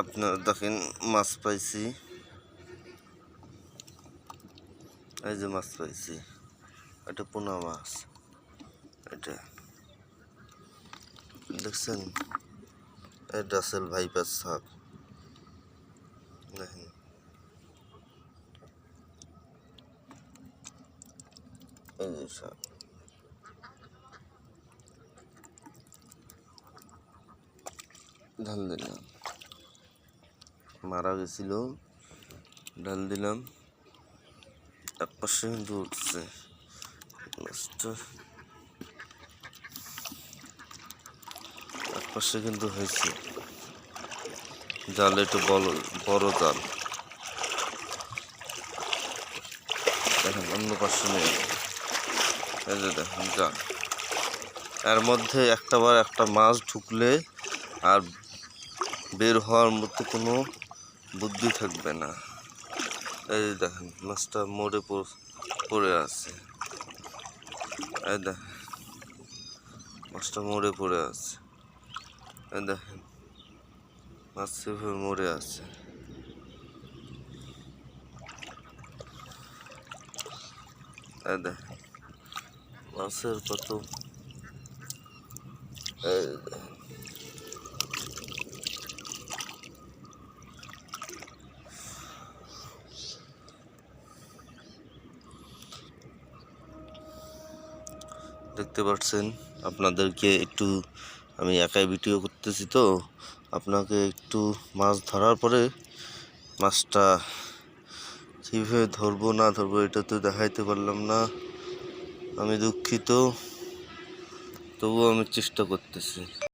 আপনারা দেখেন, মাছ পাইছি। এই যে মাছ পাইছি, এটা পোনা মাছ, এটা। দেখছেন? এটা রাসেল ভাইপার সাপ। দেখেন। এই যে সাপ। দিলাম। মারা গেছিল ঢাল দিলাম। এক পাশে কিন্তু উঠছে। এক পাশে কিন্তু হয়েছে। জাল একটু বড় বড় জাল। দেখেন, অন্য পাশে নেই। এই দেখেন, জাল। এর মধ্যে একটা বার একটা মাছ ঢুকলে আর বের হওয়ার মতো কোনো বুদ্ধি থাকবে না। এই দেখেন, মাছটা মরে পড়- আছে। এই দেখেন, মাছটা মরে পড়ে আছে। এই দেখেন, মাছ সেভাবে মরে আছে। এই দেখেন, মাছের কত এই দেখেন দেখতে পাচ্ছেন, আপনাদেরকে একটু, আমি একাই ভিডিও করতেছি তো, আপনাকে একটু মাছ ধরার পরে মাছটা কীভাবে ধরবো, না ধরবো, এটা তো দেখাইতে পারলাম না। আমি দুঃখিত, তবুও আমি চেষ্টা করতেছি।